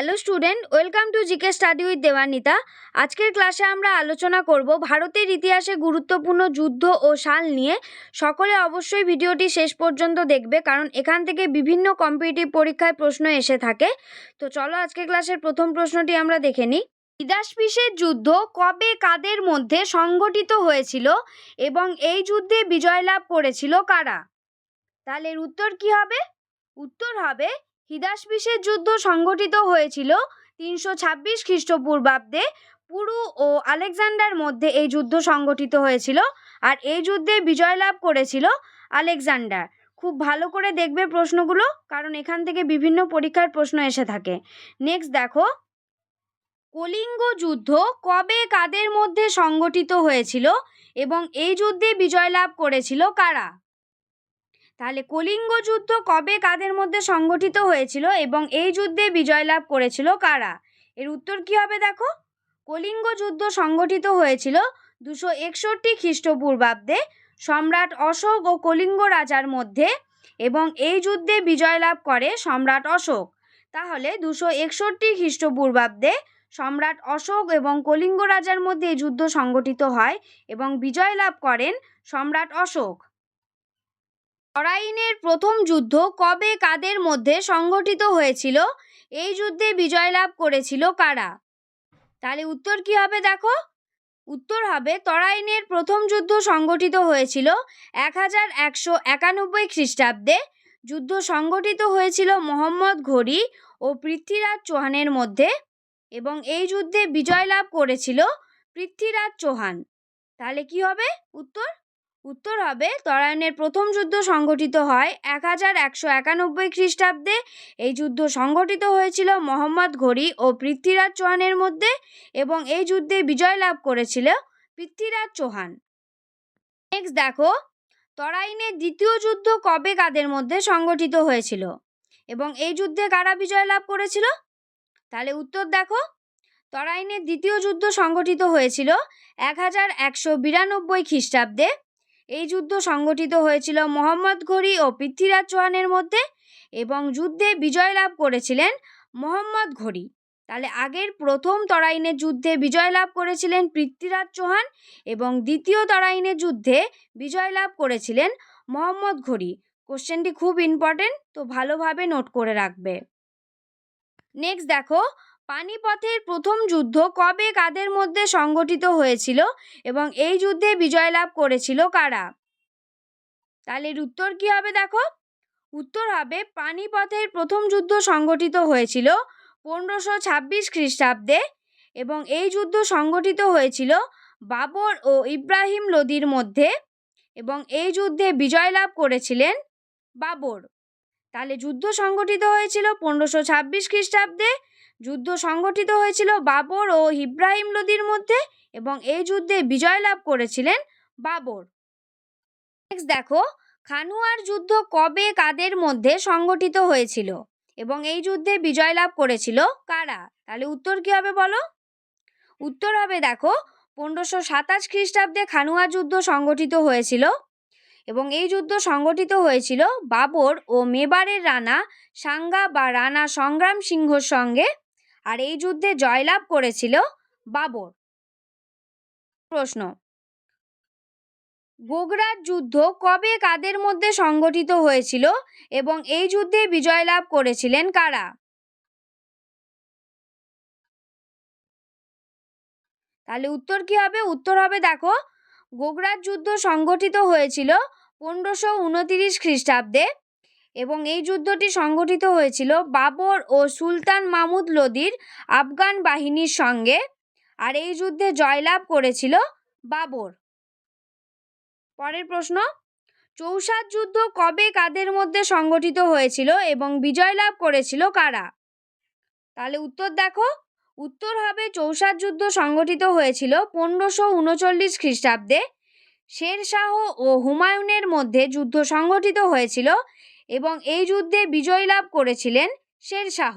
Hello student welcome to GK study with Debanita আজকের ক্লাসে আমরা আলোচনা করব ভারতের ইতিহাসে গুরুত্বপূর্ণ যুদ্ধ ও সাল নিয়ে। সকলে অবশ্যই ভিডিওটি শেষ পর্যন্ত দেখবে, কারণ এখান থেকে বিভিন্ন কম্পিটিটিভ পরীক্ষায় প্রশ্ন এসে থাকে। তো চলো আজকের ক্লাসের প্রথম প্রশ্নটি আমরা দেখে নিই। ইদাসপিসের যুদ্ধ কবে কাদের মধ্যে সংগঠিত হয়েছিল এবং এই যুদ্ধে বিজয় লাভ করেছিল কারা? তাহলে উত্তর কি হবে? উত্তর হবে হিদাসপিসের যুদ্ধ সংগঠিত হয়েছিল তিনশো ছাব্বিশ খ্রিস্টপূর্বাব্দে। পুরু ও আলেকজান্ডার মধ্যে এই যুদ্ধ সংগঠিত হয়েছিল আর এই যুদ্ধে বিজয় লাভ করেছিল আলেকজান্ডার। খুব ভালো করে দেখবে প্রশ্নগুলো, কারণ এখান থেকে বিভিন্ন পরীক্ষার প্রশ্ন এসে থাকে। নেক্সট দেখো। কলিঙ্গ যুদ্ধ কবে কাদের মধ্যে সংগঠিত হয়েছিল এবং এই যুদ্ধে বিজয় লাভ করেছিল কারা? তাহলে কলিঙ্গ যুদ্ধ কবে কাদের মধ্যে সংগঠিত হয়েছিল এবং এই যুদ্ধে বিজয় লাভ করেছিল কারা? এর উত্তর কি হবে দেখো? কলিঙ্গ যুদ্ধ সংগঠিত হয়েছিল দুশো একষট্টি খ্রিস্টপূর্বাব্দে। সম্রাট অশোক ও কলিঙ্গ রাজার মধ্যে এবং এই যুদ্ধে বিজয় লাভ করে সম্রাট অশোক। তাহলে দুশো একষট্টি খ্রিস্টপূর্বাব্দে সম্রাট অশোক এবং কলিঙ্গ রাজার মধ্যে এই যুদ্ধ সংগঠিত হয় এবং বিজয় লাভ করেন সম্রাট অশোক। তরাইনের প্রথম যুদ্ধ কবে কাদের মধ্যে সংগঠিত হয়েছিল? এই যুদ্ধে বিজয় লাভ করেছিল কারা? তাহলে উত্তর কি হবে দেখো? উত্তর হবে তরাইনের প্রথম যুদ্ধ সংগঠিত হয়েছিল এক হাজার একশো একানব্বই খ্রিস্টাব্দে। যুদ্ধ সংগঠিত হয়েছিল মোহাম্মদ ঘড়ি ও পৃথ্বীরাজ চৌহানের মধ্যে এবং এই যুদ্ধে বিজয় লাভ করেছিল পৃথ্বীরাজ চৌহান। তাহলে কি হবে উত্তর? উত্তর হবে তরায়ণের প্রথম যুদ্ধ সংগঠিত হয় এক হাজার একশো একানব্বই খ্রিস্টাব্দে। এই যুদ্ধ সংগঠিত হয়েছিল মোহাম্মদ ঘড়ি ও পৃথ্বীরাজ চৌহানের মধ্যে এবং এই যুদ্ধে বিজয় লাভ করেছিল পৃথ্বীরাজ চৌহান। নেক্সট দেখো, তরাইনের দ্বিতীয় যুদ্ধ কবে কাদের মধ্যে সংগঠিত হয়েছিল? এবং এই যুদ্ধে কারা বিজয় লাভ করেছিল? তাহলে উত্তর দেখো, তরাইনের দ্বিতীয় যুদ্ধ সংগঠিত হয়েছিল এক হাজার একশো বিরানব্বই খ্রিস্টাব্দে। এই যুদ্ধ সংগঠিত হয়েছিল মোহাম্মদ ঘড়ি ও পৃথ্বীরাজ চৌহানের মধ্যে এবং যুদ্ধে বিজয় লাভ করেছিলেন মোহাম্মদ ঘড়ি। তাহলে আগের প্রথম তরাইনের যুদ্ধে বিজয় লাভ করেছিলেন পৃথ্বীরাজ চৌহান এবং দ্বিতীয় তরাইনের যুদ্ধে বিজয় লাভ করেছিলেন মোহাম্মদ ঘড়ি। কোশ্চেনটি খুব ইম্পর্টেন্ট তো ভালোভাবে নোট করে রাখবে। নেক্সট দেখো পানিপথের প্রথম যুদ্ধ কবে কাদের মধ্যে সংগঠিত হয়েছিল এবং এই যুদ্ধে বিজয় লাভ করেছিল কারা? তাহলে উত্তর কি হবে দেখো? উত্তর হবে পানিপথের প্রথম যুদ্ধ সংগঠিত হয়েছিল পনেরোশো ছাব্বিশ খ্রিস্টাব্দে এবং এই যুদ্ধ সংগঠিত হয়েছিল বাবর ও ইব্রাহিম লোদির মধ্যে এবং এই যুদ্ধে বিজয় লাভ করেছিলেন বাবর। তাহলে যুদ্ধ সংগঠিত হয়েছিল পনেরোশো ছাব্বিশ খ্রিস্টাব্দে যুদ্ধ সংগঠিত হয়েছিল বাবর ও ইব্রাহিম লোদির মধ্যে এবং এই যুদ্ধে বিজয় লাভ করেছিলেন বাবর। নেক্সট দেখো, খানুয়ার যুদ্ধ কবে কাদের মধ্যে সংগঠিত হয়েছিল এবং এই যুদ্ধে বিজয় লাভ করেছিল কারা? তাহলে উত্তর কি হবে বলো? উত্তর হবে দেখো, পনেরোশো সাতাশ খ্রিস্টাব্দে খানুয়া যুদ্ধ সংগঠিত হয়েছিল এবং এই যুদ্ধ সংগঠিত হয়েছিল বাবর ও মেবারের রানা সাঙ্গা বা রানা সংগ্রাম সিংহর সঙ্গে আর এই যুদ্ধে জয়লাভ করেছিল বাবর। প্রশ্ন। গোগরার যুদ্ধ কবে কাদের মধ্যে সংগঠিত হয়েছিল এবং এই যুদ্ধে বিজয় লাভ করেছিলেন কারা? তাহলে উত্তর কি হবে? উত্তর হবে, দেখো, গোগরার যুদ্ধ সংগঠিত হয়েছিল পনেরোশো উনতিরিশ খ্রিস্টাব্দে এবং এই যুদ্ধটি সংগঠিত হয়েছিল বাবর ও সুলতান মাহমুদ লোদির আফগান বাহিনীর সঙ্গে আর এই যুদ্ধে জয়লাভ করেছিল বাবর। পরের প্রশ্ন, চৌসাদ যুদ্ধ কবে কাদের মধ্যে সংগঠিত হয়েছিল এবং বিজয় লাভ করেছিল কারা? তাহলে উত্তর দেখো, উত্তর হবে চৌসাদ যুদ্ধ সংগঠিত হয়েছিল পনেরোশো উনচল্লিশ খ্রিস্টাব্দে। শেরশাহ ও হুমায়ুনের মধ্যে যুদ্ধ সংগঠিত হয়েছিল এবং এই যুদ্ধে বিজয় লাভ করেছিলেন শেরশাহ।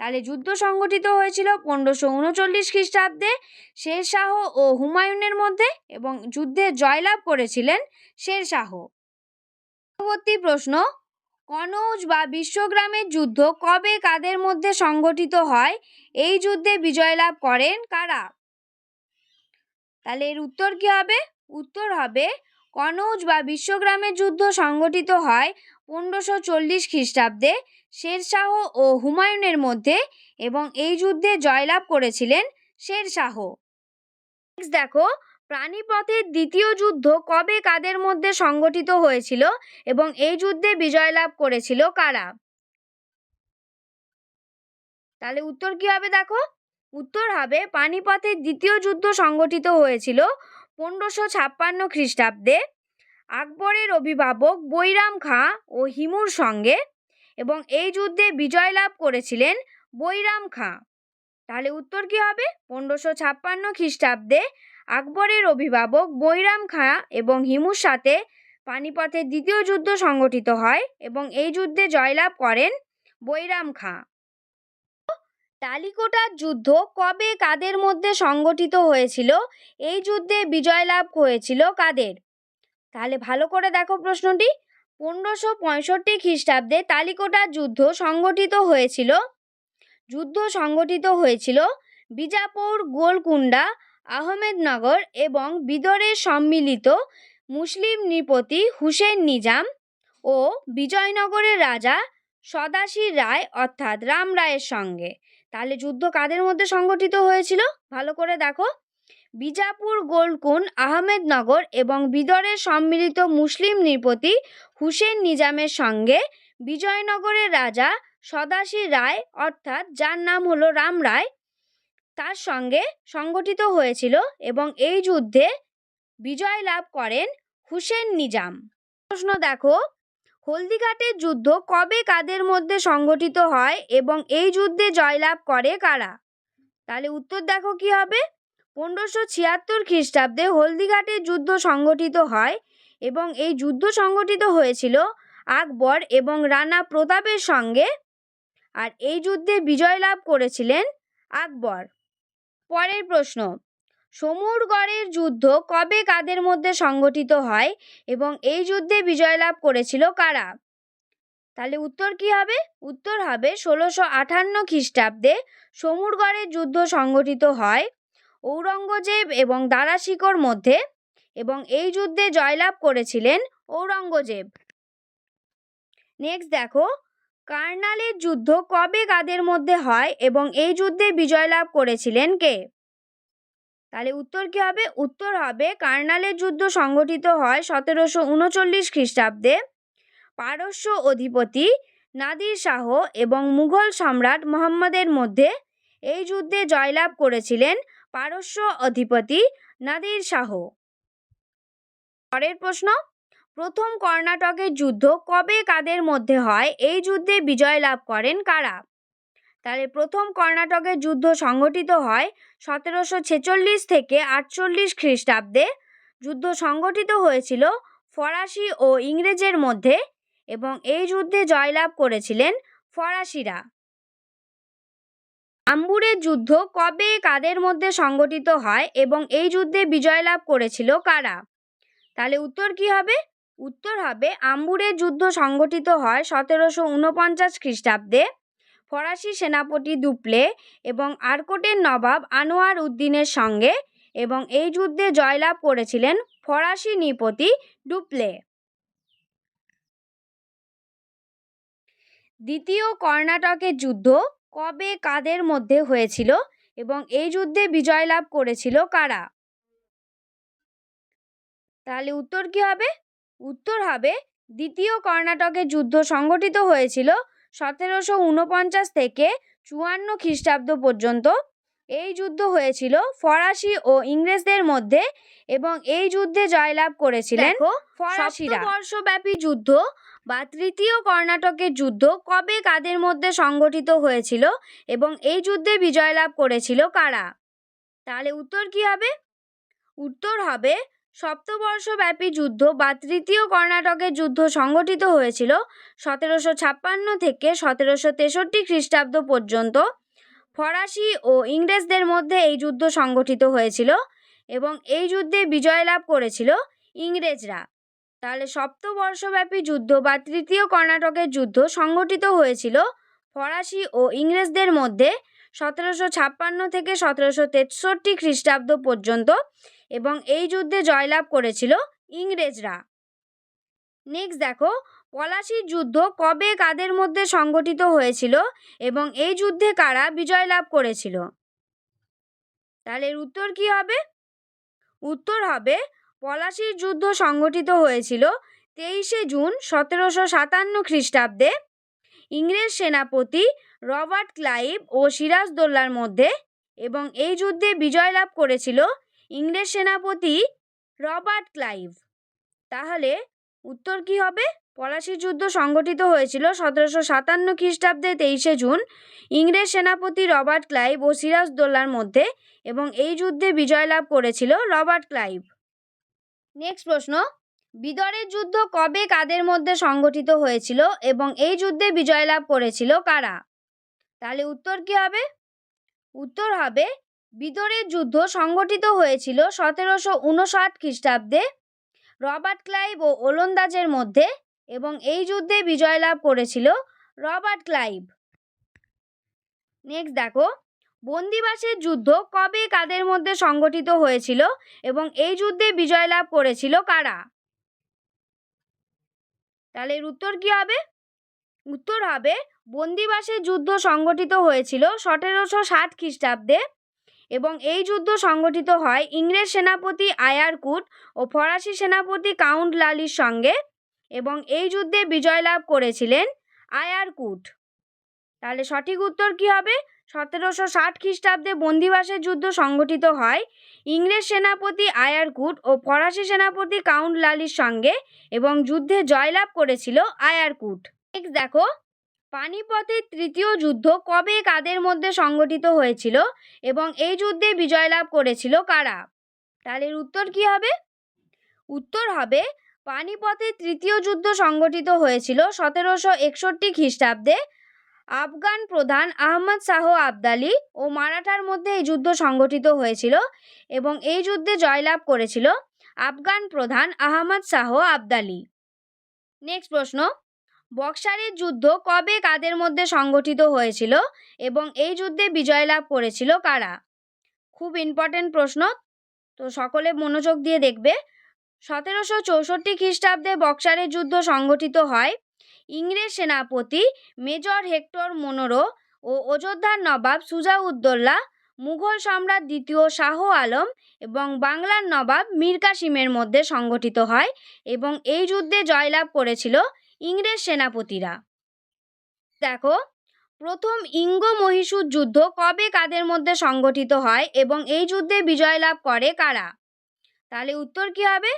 তাহলে যুদ্ধ সংগঠিত হয়েছিল পনেরোশো উনচল্লিশ খ্রিস্টাব্দে। শেরশাহ ও হুমায়ুনের মধ্যে এবং যুদ্ধে জয়লাভ করেছিলেন শেরশাহ। পরবর্তী প্রশ্ন, কনৌজ বা বিশ্বগ্রামের যুদ্ধ কবে কাদের মধ্যে সংগঠিত হয়? এই যুদ্ধে বিজয় লাভ করেন কারা? তাহলে এর উত্তর কি হবে? উত্তর হবে, কনৌজ বা বিশ্বগ্রামের যুদ্ধ সংগঠিত হয় পনেরোশো চল্লিশ খ্রিস্টাব্দে শেরশাহ ও হুমায়ুনের মধ্যে এবং এই যুদ্ধে জয়লাভ করেছিলেন শেরশাহ। নেক্সট দেখো, প্রাণীপথের দ্বিতীয় যুদ্ধ কবে কাদের মধ্যে সংগঠিত হয়েছিল এবং এই যুদ্ধে বিজয় লাভ করেছিল কারা? তাহলে উত্তর কি হবে দেখো? উত্তর হবে পানিপথের দ্বিতীয় যুদ্ধ সংগঠিত হয়েছিল পনেরোশো ছাপ্পান্ন খ্রিস্টাব্দে। আকবরের অভিভাবক বৈরাম খাঁ ও হিমুর সঙ্গে এবং এই যুদ্ধে বিজয় লাভ করেছিলেন বৈরাম খাঁ। তাহলে উত্তর কি হবে? পনেরোশো ছাপ্পান্ন খ্রিস্টাব্দে আকবরের অভিভাবক বৈরাম খাঁ এবং হিমুর সাথে পানিপথের দ্বিতীয় যুদ্ধ সংগঠিত হয় এবং এই যুদ্ধে জয়লাভ করেন বৈরাম খাঁ। টালিকোটার যুদ্ধ কবে কাদের মধ্যে সংগঠিত হয়েছিল? এই যুদ্ধে বিজয় লাভ হয়েছিল কাদের? তাহলে ভালো করে দেখো প্রশ্নটি। পনেরোশো পঁয়ষট্টি খ্রিস্টাব্দে তালিকোটার যুদ্ধ সংগঠিত হয়েছিল। যুদ্ধ সংগঠিত হয়েছিল বিজাপুর গোলকুন্ডা আহমেদনগর এবং বিদরের সম্মিলিত মুসলিম নৃপতি হুসেন নিজাম ও বিজয়নগরের রাজা সদাশির রায় অর্থাৎ রাম রায়ের সঙ্গে। তাহলে যুদ্ধ কাদের মধ্যে সংগঠিত হয়েছিল? ভালো করে দেখো। বিজাপুর, গোলকুন, আহমেদনগর এবং বিদরের সম্মিলিত মুসলিম নৃপতি হুসেন নিজামের সঙ্গে বিজয়নগরের রাজা সদাশির রায়, অর্থাৎ যার নাম হলো রাম রায়, তার সঙ্গে সংগঠিত হয়েছিল এবং এই যুদ্ধে বিজয় লাভ করেন হুসেন নিজাম। প্রশ্ন দেখো, হলদিঘাটের যুদ্ধ কবে কাদের মধ্যে সংগঠিত হয় এবং এই যুদ্ধে জয়লাভ করে কারা? তাহলে উত্তর দেখো কি হবে। পনেরোশো ছিয়াত্তর খ্রিস্টাব্দে হলদিঘাটের যুদ্ধ সংগঠিত হয় এবং এই যুদ্ধ সংগঠিত হয়েছিল আকবর এবং রানা প্রতাপের সঙ্গে আর এই যুদ্ধে বিজয় লাভ করেছিলেন আকবর। পরের প্রশ্ন, সমুরগড়ের যুদ্ধ কবে কাদের মধ্যে সংগঠিত হয় এবং এই যুদ্ধে বিজয় লাভ করেছিল কারা? তাহলে উত্তর কি হবে? উত্তর হবে ষোলোশো আটান্ন খ্রিস্টাব্দে সমুরগড়ের যুদ্ধ সংগঠিত হয় ঔরঙ্গজেব এবং দারাশিকোর মধ্যে এবং এই যুদ্ধে জয়লাভ করেছিলেন ঔরঙ্গজেব। নেক্সট দেখো, কার্নালের যুদ্ধ কবে কাদের মধ্যে হয় এবং এই যুদ্ধে বিজয় লাভ করেছিলেন কে? তাহলে উত্তর কি হবে? উত্তর হবে কার্নালের যুদ্ধ সংগঠিত হয় সতেরোশো উনচল্লিশ খ্রিস্টাব্দে। পারস্য অধিপতি নাদির শাহ এবং মুঘল সম্রাট মোহাম্মদের মধ্যে এই যুদ্ধে জয়লাভ করেছিলেন পারস্য অধিপতি নাদির শাহ। পরের প্রশ্ন, প্রথম কর্ণাটকের যুদ্ধ কবে কাদের মধ্যে হয়? এই যুদ্ধে বিজয় লাভ করেন কারা? তাহলে প্রথম কর্ণাটকের যুদ্ধ সংগঠিত হয় সতেরোশো ছেচল্লিশ থেকে আটচল্লিশ খ্রিস্টাব্দে। যুদ্ধ সংগঠিত হয়েছিল ফরাসি ও ইংরেজের মধ্যে এবং এই যুদ্ধে জয়লাভ করেছিলেন ফরাসিরা। আম্বুরের যুদ্ধ কবে কাদের মধ্যে সংগঠিত হয় এবং এই যুদ্ধে বিজয় লাভ করেছিল কারা? তাহলে উত্তর কি হবে? উত্তর হবে আম্বুরের যুদ্ধ সংগঠিত হয় সতেরোশো উনপঞ্চাশ খ্রিস্টাব্দে। ফরাসি সেনাপতি দুপ্লে এবং আরকোটের নবাব আনোয়ার উদ্দিনের সঙ্গে এবং এই যুদ্ধে জয়লাভ করেছিলেন ফরাসি নৃপতি ডুপ্লে দ্বিতীয় কর্ণাটকের যুদ্ধ কবে কাদের মধ্যে হয়েছিল এবং এই যুদ্ধে বিজয় লাভ করেছিল কারা? তাহলে উত্তর কি হবে? উত্তর হবে দ্বিতীয় কর্ণাটকের যুদ্ধ সংগঠিত হয়েছিল সতেরোশো উনপঞ্চাশ থেকে চুয়ান্ন খ্রিস্টাব্দ পর্যন্ত। এই যুদ্ধ হয়েছিল ফরাসি ও ইংরেজদের মধ্যে এবং এই যুদ্ধে জয়লাভ করেছিলেন ফরাসিরা। বর্ষব্যাপী যুদ্ধ বা তৃতীয় কর্ণাটকের যুদ্ধ কবে কাদের মধ্যে সংগঠিত হয়েছিল এবং এই যুদ্ধে বিজয় লাভ করেছিল কারা? তাহলে উত্তর কি হবে? উত্তর হবে, সপ্তবর্ষব্যাপী যুদ্ধ বা তৃতীয় কর্ণাটকের যুদ্ধ সংগঠিত হয়েছিল সতেরোশো ছাপ্পান্ন থেকে সতেরোশো তেষট্টি খ্রিস্টাব্দ পর্যন্ত। ফরাসি ও ইংরেজদের মধ্যে এই যুদ্ধ সংগঠিত হয়েছিল এবং এই যুদ্ধে বিজয় লাভ করেছিল ইংরেজরা। তাহলে সপ্তবর্ষব্যাপী যুদ্ধ বা তৃতীয় কর্ণাটকের যুদ্ধ সংগঠিত হয়েছিল ফরাসি ও ইংরেজদের মধ্যে সতেরোশো ছাপ্পান্ন থেকে সতেরোশো তেষট্টি খ্রিস্টাব্দ পর্যন্ত এবং এই যুদ্ধে জয়লাভ করেছিল ইংরেজরা। নেক্সট দেখো পলাশির যুদ্ধ কবে কাদের মধ্যে সংগঠিত হয়েছিল এবং এই যুদ্ধে কারা বিজয় লাভ করেছিল? তাহলে উত্তর কি হবে? উত্তর হবে পলাশির যুদ্ধ সংগঠিত হয়েছিল তেইশে জুন সতেরোশো সাতান্ন খ্রিস্টাব্দে। ইংরেজ সেনাপতি রবার্ট ক্লাইভ ও সিরাজদৌল্লার মধ্যে এবং এই যুদ্ধে বিজয় লাভ করেছিল ইংরেজ সেনাপতি রবার্ট ক্লাইভ। তাহলে উত্তর কি হবে? পলাশির যুদ্ধ সংগঠিত হয়েছিল সতেরোশো সাতান্ন খ্রিস্টাব্দে তেইশে জুন। ইংরেজ সেনাপতি রবার্ট ক্লাইভ ও সিরাজদৌল্লার মধ্যে এবং এই যুদ্ধে বিজয় লাভ করেছিল রবার্ট ক্লাইভ। নেক্সট প্রশ্ন। বিদরের যুদ্ধ কবে কাদের মধ্যে সংগঠিত হয়েছিল এবং এই যুদ্ধে বিজয় লাভ করেছিল কারা? তাহলে উত্তর কি হবে? উত্তর হবে, বিদরের যুদ্ধ সংগঠিত হয়েছিল সতেরোশো উনষাট খ্রিস্টাব্দে রবার্ট ক্লাইভ ও ওলন্দাজের মধ্যে এবং এই যুদ্ধে বিজয় লাভ করেছিল রবার্ট ক্লাইভ। নেক্সট দেখো বন্দিবাসের যুদ্ধ কবে কাদের মধ্যে সংগঠিত হয়েছিল এবং এই যুদ্ধে বিজয় লাভ করেছিল কারা? তাহলে এর উত্তর কি হবে? উত্তর হবে বন্দিবাসের যুদ্ধ সংগঠিত হয়েছিল সতেরোশো ষাট খ্রিস্টাব্দে এবং এই যুদ্ধ সংগঠিত হয় ইংরেজ সেনাপতি আয়ারকুট ও ফরাসি সেনাপতি কাউন্ট লালির সঙ্গে এবং এই যুদ্ধে বিজয় লাভ করেছিলেন আয়ারকুট। তাহলে সঠিক উত্তর কি হবে? সতেরোশো ষাট খ্রিস্টাব্দে বন্দিবাসের যুদ্ধ সংগঠিত হয়। ইংরেজ সেনাপতি আয়ারকুট ও ফরাসি সেনাপতি কাউন্ট লালির সঙ্গে এবং যুদ্ধে জয়লাভ করেছিল আয়ারকুট। নেক্সট দেখো, পানিপথের তৃতীয় যুদ্ধ কবে কাদের মধ্যে সংগঠিত হয়েছিল এবং এই যুদ্ধে বিজয় লাভ করেছিল কারা? তাহলে উত্তর কি হবে? উত্তর হবে, পানিপথের তৃতীয় যুদ্ধ সংগঠিত হয়েছিল সতেরোশো একষট্টি খ্রিস্টাব্দে আফগান প্রধান আহমদ শাহ আবদালি ও মারাঠার মধ্যে এই যুদ্ধ সংগঠিত হয়েছিল এবং এই যুদ্ধে জয়লাভ করেছিল আফগান প্রধান আহমদ শাহ আবদালি। নেক্সট প্রশ্ন। বক্সারের যুদ্ধ কবে কাদের মধ্যে সংগঠিত হয়েছিল এবং এই যুদ্ধে বিজয় লাভ করেছিল কারা? খুব ইম্পর্টেন্ট প্রশ্ন। তো সকলে মনোযোগ দিয়ে দেখবে। সতেরোশো চৌষট্টি খ্রিস্টাব্দে বক্সারের যুদ্ধ সংগঠিত হয় ইংরেজ সেনাপতি মেজর হেক্টর মোনোরো ও অযোধ্যার নবাব সুজাউদ্দৌলা, মুঘল সম্রাট দ্বিতীয় শাহ আলম এবং বাংলার নবাব মীর কাসিমের মধ্যে সংগঠিত হয় এবং এই যুদ্ধে জয়লাভ করেছিল ইংরেজ সেনাপতিরা। দেখো, প্রথম ইঙ্গ মহীশূর যুদ্ধ কবে কাদের মধ্যে সংগঠিত হয় এবং এই যুদ্ধে বিজয় লাভ করে কারা? তাহলে উত্তর কি হবে?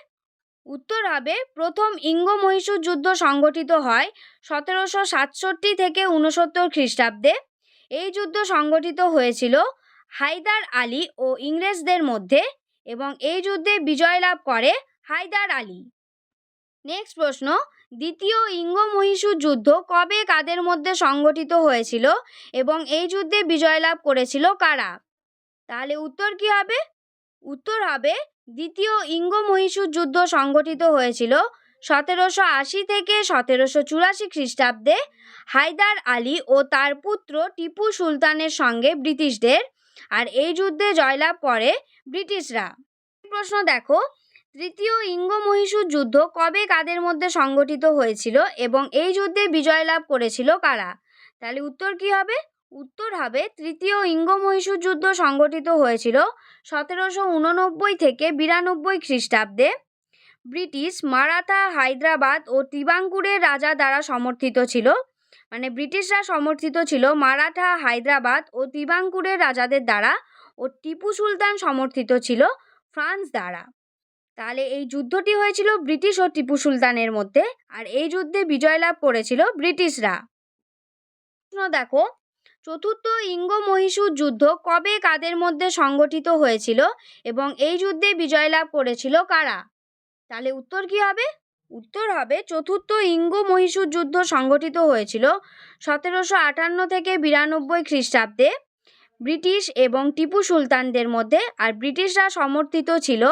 উত্তর হবে, প্রথম ইঙ্গ মহীশূর যুদ্ধ সংগঠিত হয় সতেরোশো সাতষট্টি থেকে উনসত্তর খ্রিস্টাব্দে। এই যুদ্ধ সংগঠিত হয়েছিল হায়দার আলী ও ইংরেজদের মধ্যে এবং এই যুদ্ধে বিজয় লাভ করে হায়দার আলী। নেক্সট প্রশ্ন, দ্বিতীয় ইঙ্গ মহীশূর যুদ্ধ কবে কাদের মধ্যে সংগঠিত হয়েছিল এবং এই যুদ্ধে বিজয় লাভ করেছিল কারা? তাহলে উত্তর কি হবে? উত্তর হবে, দ্বিতীয় ইঙ্গ মহীশূর যুদ্ধ সংগঠিত হয়েছিল সতেরোশো আশি থেকে সতেরোশো চুরাশি খ্রিস্টাব্দে। হায়দার আলী ও তার পুত্র টিপু সুলতানের সঙ্গে ব্রিটিশদের আর এই যুদ্ধে জয়লাভ করে ব্রিটিশরা। প্রশ্ন দেখো, তৃতীয় ইঙ্গ মহীশূর যুদ্ধ কবে কাদের মধ্যে সংগঠিত হয়েছিল এবং এই যুদ্ধে বিজয় লাভ করেছিল কারা? তাহলে উত্তর কি হবে? উত্তর হবে, তৃতীয় ইঙ্গ মহীশূর যুদ্ধ সংগঠিত হয়েছিল সতেরোশো উননব্বই থেকে বিরানব্বই খ্রিস্টাব্দে। ব্রিটিশ মারাঠা হায়দ্রাবাদ ও তিবাঙ্কুরের রাজা দ্বারা সমর্থিত ছিল। মানে ব্রিটিশরা সমর্থিত ছিল মারাঠা হায়দ্রাবাদ ও তিবাঙ্কুরের রাজাদের দ্বারা ও টিপু সুলতান সমর্থিত ছিল ফ্রান্স দ্বারা। তাহলে এই যুদ্ধটি হয়েছিল ব্রিটিশ ও টিপু সুলতানের মধ্যে, আর এই যুদ্ধে বিজয় লাভ করেছিল ব্রিটিশরা। দেখো চতুর্থ ইঙ্গ মহীশূর যুদ্ধ কবে কাদের মধ্যে সংগঠিত হয়েছিল এবং এই যুদ্ধে বিজয় লাভ করেছিল কারা? তাহলে উত্তর কি হবে? উত্তর হবে চতুর্থ ইঙ্গ মহীশূর যুদ্ধ সংগঠিত হয়েছিল সতেরোশো আটান্ন থেকে বিরানব্বই খ্রিস্টাব্দে। ব্রিটিশ এবং টিপু সুলতানদের মধ্যে আর ব্রিটিশরা সমর্থিত ছিল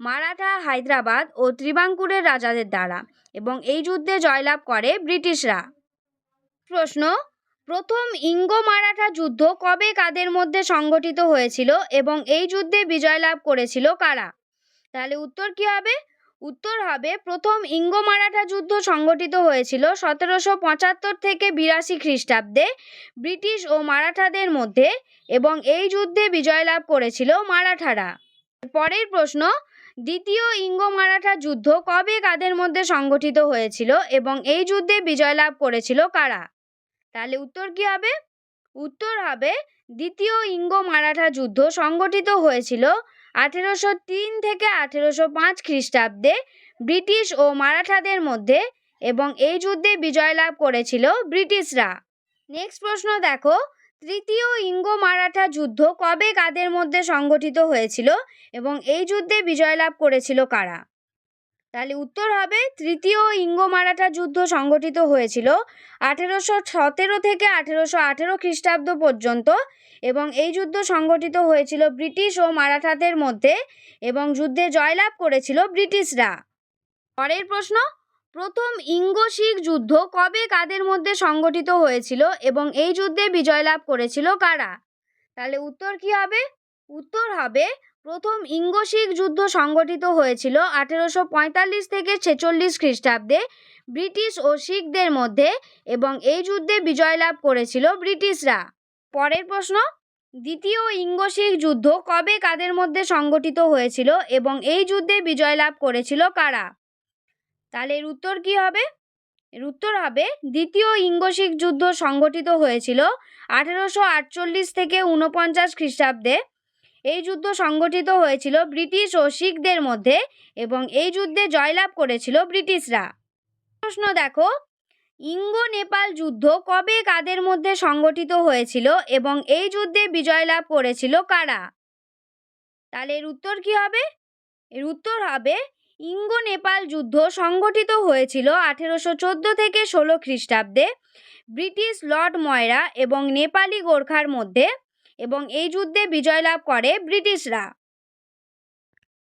মারাঠা, হায়দ্রাবাদ ও ত্রিবাঙ্কুরের রাজাদের দ্বারা এবং এই যুদ্ধে জয়লাভ করে ব্রিটিশরা। প্রশ্ন প্রথম ইঙ্গো মারাঠা যুদ্ধ কবে কাদের মধ্যে সংগঠিত হয়েছিল এবং এই যুদ্ধে বিজয় লাভ করেছিল কারা? তাহলে উত্তর কি হবে? উত্তর হবে প্রথম ইঙ্গো মারাঠা যুদ্ধ সংগঠিত হয়েছিল সতেরোশো পঁচাত্তর থেকে বিরাশি খ্রিস্টাব্দে ব্রিটিশ ও মারাঠাদের মধ্যে এবং এই যুদ্ধে বিজয় লাভ করেছিল মারাঠারা। পরের প্রশ্ন, দ্বিতীয় ইঙ্গো মারাঠা যুদ্ধ কবে কাদের মধ্যে সংগঠিত হয়েছিল এবং এই যুদ্ধে বিজয় লাভ করেছিল কারা? তাহলে উত্তর কি হবে? উত্তর হবে দ্বিতীয় ইঙ্গো মারাঠা যুদ্ধ সংগঠিত হয়েছিল আঠেরোশো তিন থেকে আঠেরোশো পাঁচ খ্রিস্টাব্দে ব্রিটিশ ও মারাঠাদের মধ্যে এবং এই যুদ্ধে বিজয় লাভ করেছিল ব্রিটিশরা। নেক্সট প্রশ্ন দেখো, তৃতীয় ইঙ্গো মারাঠা যুদ্ধ কবে কাদের মধ্যে সংগঠিত হয়েছিল এবং এই যুদ্ধে বিজয় লাভ করেছিল কারা? তাহলে উত্তর হবে তৃতীয় ইঙ্গ মারাঠা যুদ্ধ সংগঠিত হয়েছিল আঠেরোশো সতেরো থেকে আঠেরোশো আঠেরো খ্রিস্টাব্দ পর্যন্ত এবং এই যুদ্ধ সংগঠিত হয়েছিল ব্রিটিশ ও মারাঠাদের মধ্যে এবং যুদ্ধে জয়লাভ করেছিল ব্রিটিশরা। পরের প্রশ্ন, প্রথম ইঙ্গ শিখ যুদ্ধ কবে কাদের মধ্যে সংগঠিত হয়েছিল এবং এই যুদ্ধে বিজয় লাভ করেছিল কারা? তাহলে উত্তর কি হবে? উত্তর হবে প্রথম ইঙ্গো শিখ যুদ্ধ সংগঠিত হয়েছিল আঠেরোশো পঁয়তাল্লিশ থেকে ছেচল্লিশ খ্রিস্টাব্দে ব্রিটিশ ও শিখদের মধ্যে এবং এই যুদ্ধে বিজয় লাভ করেছিল ব্রিটিশরা। পরের প্রশ্ন, দ্বিতীয় ইঙ্গো শিখ যুদ্ধ কবে কাদের মধ্যে সংগঠিত হয়েছিল এবং এই যুদ্ধে বিজয় লাভ করেছিল কারা? তাহলে এর উত্তর কি হবে? এর উত্তর হবে, দ্বিতীয় ইঙ্গো শিখ যুদ্ধ সংগঠিত হয়েছিল আঠেরোশো আটচল্লিশ থেকে ঊনপঞ্চাশ খ্রিস্টাব্দে এই যুদ্ধ সংগঠিত হয়েছিল ব্রিটিশ ও শিখদের মধ্যে এবং এই যুদ্ধে জয়লাভ করেছিল ব্রিটিশরা। প্রশ্ন দেখো ইঙ্গো নেপাল যুদ্ধ কবে কাদের মধ্যে সংগঠিত হয়েছিল এবং এই যুদ্ধে বিজয় লাভ করেছিল কারা? তাহলে এর উত্তর কি হবে? এর উত্তর হবে ইঙ্গো নেপাল যুদ্ধ সংগঠিত হয়েছিল আঠেরোশো চোদ্দ থেকে ষোলো খ্রিস্টাব্দে ব্রিটিশ লর্ড ময়রা এবং নেপালি গোর্খার মধ্যে। এবং এই যুদ্ধে বিজয় লাভ করে ব্রিটিশরা।